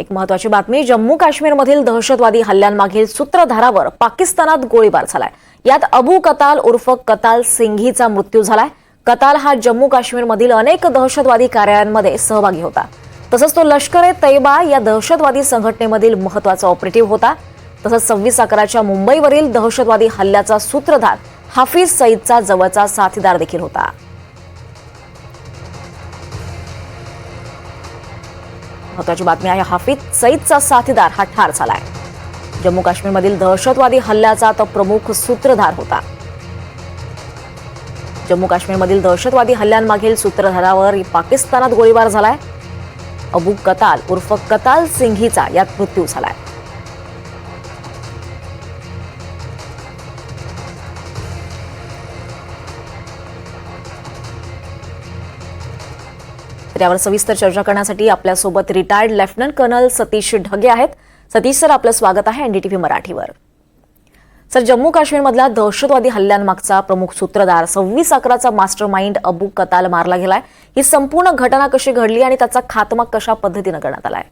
एक महत्वाची बातमी जम्मू काश्मीरमधील दहशतवादी हल्ल्यांमागील सूत्रधारावर पाकिस्तानात गोळीबार झालाय. यात अबू कताल उर्फ कताल सिंघीचा मृत्यू झालाय. कताल हा जम्मू काश्मीरमधील अनेक दहशतवादी कार्यालयांमध्ये सहभागी होता. तसंच तो लष्कर ए तैबा या दहशतवादी संघटनेमधील महत्त्वाचा ऑपरेटिव्ह होता. तसंच सव्वीस अकराच्या मुंबईवरील दहशतवादी हल्ल्याचा सूत्रधार हाफिज सईदचा जवळचा साथीदार देखील होता. महत्वाची बातमी आहे हाफिज सईदचा साथीदार हा ठार झालाय. जम्मू काश्मीरमधील दहशतवादी हल्ल्याचा तो प्रमुख सूत्रधार होता. जम्मू काश्मीरमधील दहशतवादी हल्ल्यांमागील सूत्रधारावर पाकिस्तानात गोळीबार झालाय. अबू कताल उर्फ कताल सिंघीचा यात मृत्यू झालाय. यावर सविस्तर चर्चा करण्यासाठी आपल्यासोबत retired lieutenant colonel Satish Dhage आहेत. सतीश सर आपलं स्वागत आहे एनडीटीव्ही मराठीवर. सर जम्मू काश्मीरमधल्या दहशतवादी हल्ल्यांमागचा प्रमुख सूत्रधार सव्वीस अकराचा मास्टर माइंड अबू कताल मारला गेलाय. ही संपूर्ण घटना कशी घडली आणि त्याचा खात्मा कशा पद्धतीनं करण्यात आलाय?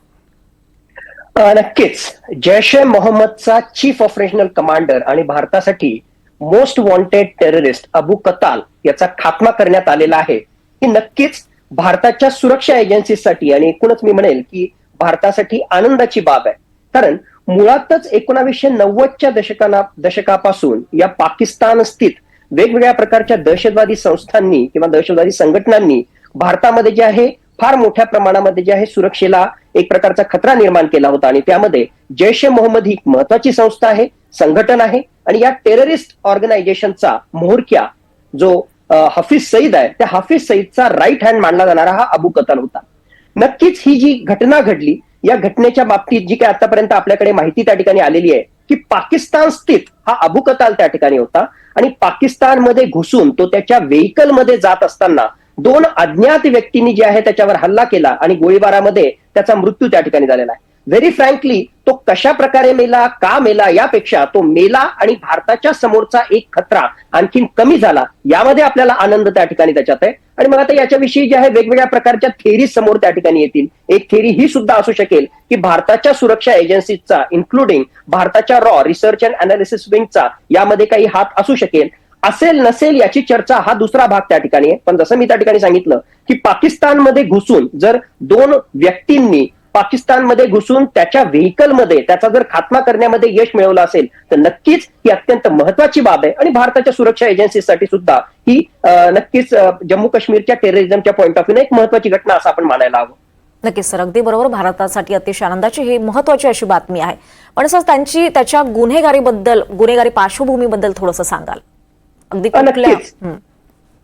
नक्कीच. जैश ए मोहम्मदचा चीफ ऑपरेशनल कमांडर आणि भारतासाठी most wanted terrorist Abu Qatal याचा खात्मा करण्यात आलेला आहे. ही नक्कीच भारताच्या सुरक्षा एजन्सीसाठी आणि एकूणच मी म्हणेल की भारतासाठी आनंदाची बाब आहे. कारण मुळातच एकोणावीसशे नव्वदच्या दशकाना दशकापासून या पाकिस्तान स्थित वेगवेगळ्या प्रकारच्या दहशतवादी संस्थांनी किंवा दहशतवादी संघटनांनी भारतामध्ये जे आहे फार मोठ्या प्रमाणामध्ये जे आहे सुरक्षेला एक प्रकारचा खतरा निर्माण केला होता. आणि त्यामध्ये जैश ए मोहम्मद ही एक महत्वाची संस्था आहे संघटन आहे आणि या टेररिस्ट ऑर्गनायझेशनचा मोहरक्या जो हफीज सईद आहे. त्या हाफिज सईदचा राईट हँड मानला जाणारा हा अबू कताल होता. नक्कीच ही जी घटना घडली या घटनेच्या बाबतीत जी काही आतापर्यंत आपल्याकडे माहिती त्या ठिकाणी आलेली आहे की पाकिस्तान स्थित हा अबू कताल त्या ठिकाणी होता. आणि पाकिस्तानमध्ये घुसून तो त्याच्या व्हेकलमध्ये जात असताना दोन अज्ञात व्यक्तींनी जे आहे त्याच्यावर हल्ला केला आणि गोळीबारामध्ये त्याचा मृत्यू त्या ठिकाणी झालेला आहे. व्हेरी फ्रँकली तो कशा प्रकारे मेला का मेला यापेक्षा तो मेला आणि भारताच्या समोरचा एक खतरा आणखीन कमी झाला. यामध्ये आपल्याला आनंद त्या ठिकाणी त्याच्यात आहे. आणि मग आता याच्याविषयी जे आहे वेगवेगळ्या प्रकारच्या थेरी समोर त्या ठिकाणी येतील. एक थेरी ही सुद्धा असू शकेल की भारताच्या सुरक्षा एजन्सीजचा इन्क्लुडिंग भारताच्या रॉ रिसर्च अँड अनालिसिस विंगचा यामध्ये काही हात असू शकेल. असेल नसेल याची चर्चा हा दुसरा भाग त्या ठिकाणी आहे. पण जसं मी त्या ठिकाणी सांगितलं की पाकिस्तानमध्ये घुसून जर दोन व्यक्तींनी पाकिस्तानमध्ये घुसून त्याच्या व्हेकलमध्ये त्याचा जर खात्मा करण्यामध्ये यश मिळवलं असेल तर नक्कीच ही अत्यंत महत्वाची बाब आहे. आणि भारताच्या सुरक्षा एजन्सीसाठी सुद्धा ही नक्कीच जम्मू काश्मीरच्या टेररिझमच्या पॉईंट ऑफ व्ह्यू एक महत्वाची घटना असं आपण मानायला हवं. नक्कीच सर अगदी बरोबर. भारतासाठी अतिशय आनंदाची ही महत्वाची अशी बातमी आहे. पण सर त्यांची त्याच्या गुन्हेगारीबद्दल गुन्हेगारी पार्श्वभूमीबद्दल थोडंसं सांगाल. अगदी नक्कीच.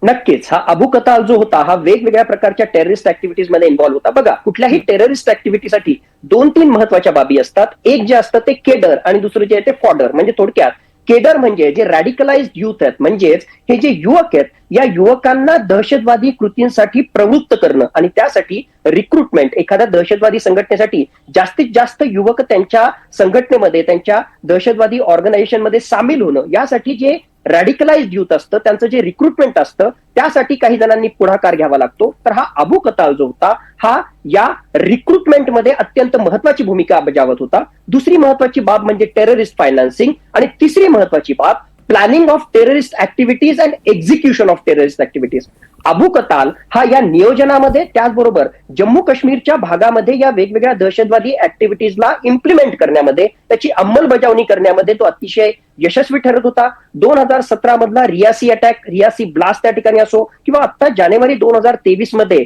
नक्कीच. हा अबू कताल जो होता हा वेगवेगळ्या प्रकारच्या टेररिस्ट ऍक्टिव्हिटीजमध्ये इन्व्हॉल्व्ह होता. बघा कुठल्याही टेररिस्ट ऍक्टिव्हिटीसाठी दोन तीन महत्त्वाच्या बाबी असतात. एक जे असतं ते केडर आणि दुसरं जे आहे ते फॉडर म्हणजे थोडक्यात. केडर म्हणजे जे रॅडिकलाइज युथ आहेत म्हणजेच हे जे युवक आहेत या युवकांना दहशतवादी कृतींसाठी प्रवृत्त करणं आणि त्यासाठी रिक्रुटमेंट एखाद्या दहशतवादी संघटनेसाठी जास्तीत जास्त युवक त्यांच्या संघटनेमध्ये त्यांच्या दहशतवादी ऑर्गनायझेशनमध्ये सामील होणं यासाठी जे रॅडिकलाइज युथ असतं त्यांचं जे रिक्रुटमेंट असतं त्यासाठी काही जणांनी पुढाकार घ्यावा लागतो. तर हा अबू कताल जो होता हा या रिक्रुटमेंटमध्ये अत्यंत महत्वाची भूमिका बजावत होता. दुसरी महत्वाची बाब म्हणजे टेररिस्ट फायनान्सिंग आणि तिसरी महत्वाची बाब planning of terrorist activities and execution of terrorist activities Abu Qatal हा या नियोजनामध्ये त्याचबरोबर जम्मू काश्मीरच्या भागामध्ये या वेगवेगळ्या दहशतवादी ऍक्टिव्हिटीजला इम्प्लिमेंट करण्यामध्ये त्याची अंमलबजावणी करण्यामध्ये तो अतिशय यशस्वी ठरत होता. दोन हजार सतरा मधला रियासी अटॅक रियासी ब्लास्ट त्या ठिकाणी असो किंवा आता जानेवारी दोन हजार तेवीसमध्ये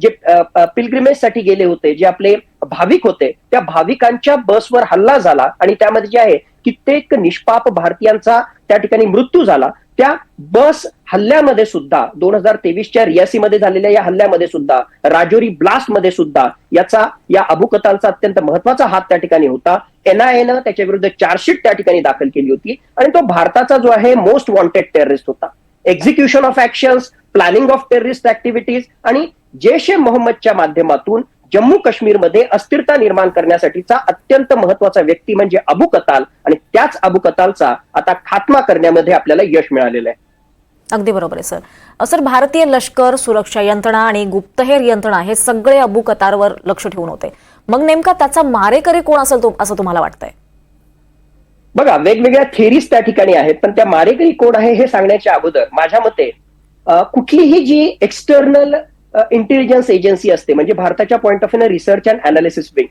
जे पिलग्रिमेजसाठी गेले होते जे आपले भाविक होते त्या भाविकांच्या बसवर हल्ला झाला आणि त्यामध्ये जे आहे कित्येक निष्पाप भारतीयांचा त्या ठिकाणी मृत्यू झाला. त्या बस हल्ल्यामध्ये सुद्धा दोन हजार तेवीसच्या रियासीमध्ये झालेल्या या हल्ल्यामध्ये सुद्धा राजौरी ब्लास्टमध्ये सुद्धा याचा या अबू अत्यंत महत्त्वाचा हात त्या ठिकाणी होता. एनआयएनं त्याच्या विरुद्ध चार्जशीट त्या ठिकाणी दाखल केली होती. आणि तो भारताचा जो आहे मोस्ट वॉन्टेड टेररिस्ट होता. Execution of actions planning of terrorist activities आणि जैश ए मोहम्मदच्या माध्यमातून जम्मू काश्मीरमध्ये अस्थिरता निर्माण करण्यासाठीचा अत्यंत महत्त्वाचा व्यक्ती म्हणजे अबू कताल. आणि त्याच अबू कतालचा आता खात्मा करण्यामध्ये आपल्याला यश मिळालेलं आहे. अगदी बरोबर आहे सर. सर भारतीय लष्कर सुरक्षा यंत्रणा आणि गुप्तहेर यंत्रणा हे सगळे अबू कतारवर लक्ष ठेवून होते. मग नेमका त्याचा मारेकरी कोण असेल तो असं तुम्हाला वाटतंय? बघा वेगवेगळ्या थेरीज त्या ठिकाणी आहेत पण त्या मारेकरी कोण आहे हे सांगण्याच्या अगोदर माझ्या मते कुठलीही जी एक्सटर्नल इंटेलिजन्स एजन्सी असते. म्हणजे भारताच्या point of view research and analysis wing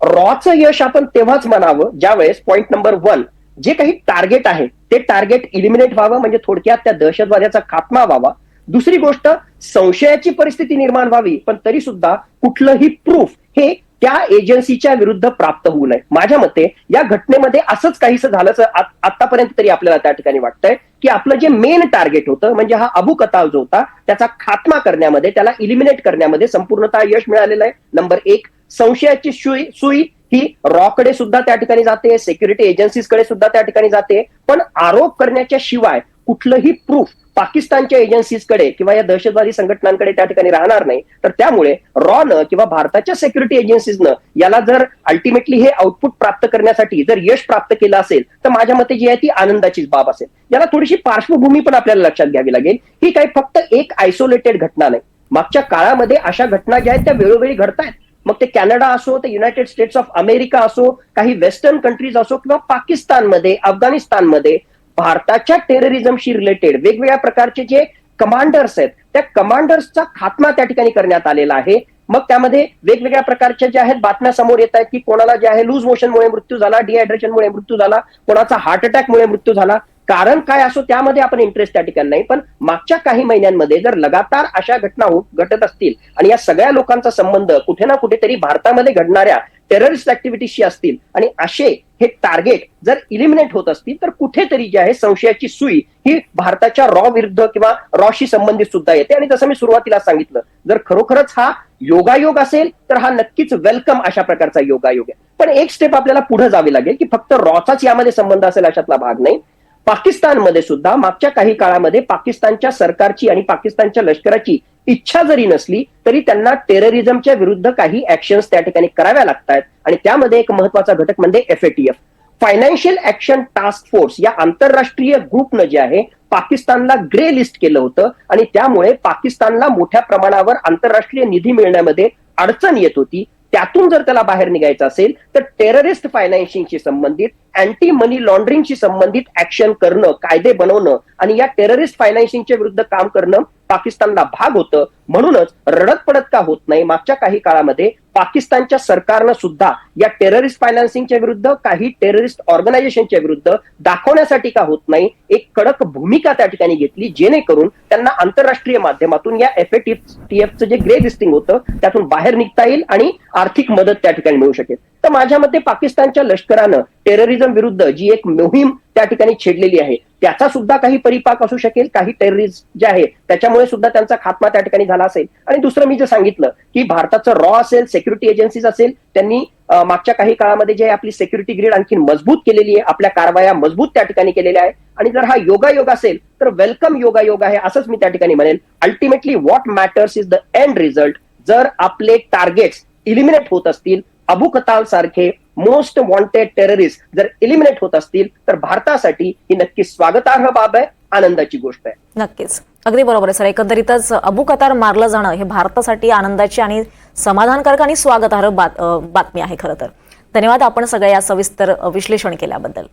रॉचं यश आपण तेव्हाच म्हणावं ज्यावेळेस पॉईंट नंबर वन जे काही टार्गेट आहे ते टार्गेट इलिमिनेट व्हावं म्हणजे थोडक्यात त्या दहशतवाद्याचा खात्मा व्हावा. दुसरी गोष्ट संशयाची परिस्थिती निर्माण व्हावी पण तरी सुद्धा कुठलंही प्रूफ हे त्या एजन्सीच्या विरुद्ध प्राप्त होऊ नये. माझ्या मते या घटनेमध्ये असंच काहीसं झालं आतापर्यंत तरी आपल्याला त्या ठिकाणी वाटतंय की आपलं जे मेन टार्गेट होतं म्हणजे हा अबू कताल जो होता त्याचा खात्मा करण्यामध्ये त्याला इलिमिनेट करण्यामध्ये संपूर्णतः यश मिळालेलं आहे. नंबर एक संशयाची सुई सुई ही रॉकडे सुद्धा त्या ठिकाणी जाते सिक्युरिटी एजन्सीजकडे सुद्धा त्या ठिकाणी जाते. पण आरोप करण्याच्या शिवाय कुठलंही प्रूफ पाकिस्तानच्या एजन्सीजकडे किंवा या दहशतवादी संघटनांकडे त्या ठिकाणी राहणार नाही तर त्यामुळे रॉनं किंवा भारताच्या सिक्युरिटी एजन्सीजनं याला जर अल्टिमेटली हे आउटपुट प्राप्त करण्यासाठी जर यश प्राप्त केलं असेल तर माझ्या मते जी आहे ती आनंदाचीच बाब असेल. याला थोडीशी पार्श्वभूमी पण आपल्याला लक्षात घ्यावी लागेल. ही काही फक्त एक आयसोलेटेड घटना नाही. मागच्या काळामध्ये अशा घटना ज्या आहेत त्या वेळोवेळी घडतायत. मग ते कॅनडा असो ते युनायटेड स्टेट्स ऑफ अमेरिका असो काही वेस्टर्न कंट्रीज असो किंवा पाकिस्तानमध्ये अफगाणिस्तानमध्ये भारताच्या टेररिझमशी रिलेटेड वेगवेगळ्या प्रकारचे जे कमांडर्स आहेत त्या कमांडर्सचा खात्मा त्या ठिकाणी करण्यात आलेला आहे. मग त्यामध्ये वेगवेगळ्या प्रकारच्या ज्या आहेत बातम्या समोर येत आहेत की कोणाला जे आहे लूज मोशनमुळे मृत्यू झाला डिहायड्रेशनमुळे मृत्यू झाला कोणाचा हार्ट अटॅकमुळे मृत्यू झाला. कारण काय असो त्यामध्ये आपण इंटरेस्ट त्या ठिकाणी नाही. पण मागच्या काही महिन्यांमध्ये जर लगातार अशा घटना घटत असतील आणि या सगळ्या लोकांचा संबंध कुठे ना कुठेतरी भारतामध्ये घडणाऱ्या टेररिस्ट ऍक्टिव्हिटीशी असतील आणि असे हे टार्गेट जर इलिमिनेट होत असतील तर कुठेतरी जे आहे संशयाची सुई ही भारताच्या रॉ विरुद्ध किंवा रॉशी संबंधित सुद्धा येते. आणि जसं मी सुरुवातीला सांगितलं जर खरोखरच हा योगायोग असेल तर हा नक्कीच वेलकम अशा प्रकारचा योगायोग आहे. पण एक स्टेप आपल्याला पुढे जावी लागेल की फक्त रॉचाच यामध्ये संबंध असेल अशातला भाग नाही. पाकिस्तानमध्ये सुद्धा मागच्या काही काळामध्ये पाकिस्तानच्या सरकारची आणि पाकिस्तानच्या लष्कराची इच्छा जरी नसली तरी त्यांना टेररिझमच्या विरुद्ध काही ऍक्शन त्या ठिकाणी कराव्या लागतात आणि त्यामध्ये एक महत्त्वाचा घटक म्हणजे FATF financial action task force या आंतरराष्ट्रीय ग्रुपनं जे आहे पाकिस्तानला ग्रे लिस्ट केलं होतं. आणि त्यामुळे पाकिस्तानला मोठ्या प्रमाणावर आंतरराष्ट्रीय निधी मिळण्यामध्ये अडचण येत होती. त्यातून जर त्याला बाहेर निघायचं असेल तर टेररिस्ट फायनान्शिंगशी संबंधित अँटी मनी लॉन्ड्रिंगशी संबंधित ऍक्शन करणं कायदे बनवणं आणि या टेररिस्ट फायनान्सिंगच्या विरुद्ध काम करणं पाकिस्तानला भाग होतं. म्हणूनच रडत पडत का होत नाही मागच्या काही काळामध्ये पाकिस्तानच्या सरकारनं सुद्धा या टेररिस्ट फायनान्सिंगच्या विरुद्ध काही टेररिस्ट ऑर्गनायझेशनच्या विरुद्ध दाखवण्यासाठी का होत नाही एक कडक भूमिका त्या ठिकाणी घेतली जेणेकरून त्यांना आंतरराष्ट्रीय माध्यमातून या एफएटीएफचं जे ग्रे लिस्टिंग होतं त्यातून बाहेर निघता येईल आणि आर्थिक मदत त्या ठिकाणी मिळू शकेल. तर माझ्या मते पाकिस्तानच्या लष्करानं टेररिझम विरुद्ध जी एक मोहीम त्या ठिकाणी छेडलेली आहे. त्याचा सुद्धा काही परिपाक असू शकेल काही टेररिस्ट जे आहे त्याच्यामुळे सुद्धा त्यांचा खात्मा त्या ठिकाणी झाला असेल. आणि दुसरं मी जे सांगितलं की भारताचं रॉ असेल सिक्युरिटी एजन्सीज असेल त्यांनी मागच्या काही काळामध्ये जे आपली सिक्युरिटी ग्रीड आणखी मजबूत केलेली आहे आपल्या कारवाया मजबूत त्या ठिकाणी केलेल्या आहे आणि जर हा योगायोग असेल तर वेलकम योगायोग आहे असंच मी त्या ठिकाणी म्हणेन ultimately what matters is the end result जर आपले टार्गेट्स इलिमिनेट होत असतील अबुकताल सारखे मोस्ट वॉन्टेड टेररिस्ट जर एलिमिनेट होत असतील तर भारतासाठी ही नक्की स्वागतार्ह बाब आहे आनंदाची गोष्ट आहे. नक्कीच. अगदी बरोबर आहे सर. एकंदरीतच अबू कतार मारलं जाणं हे भारतासाठी आनंदाची आणि समाधानकारक आणि स्वागतार्ह बात- बातमी आहे खरं तर. धन्यवाद आपण सगळ्या या सविस्तर विश्लेषण केल्याबद्दल.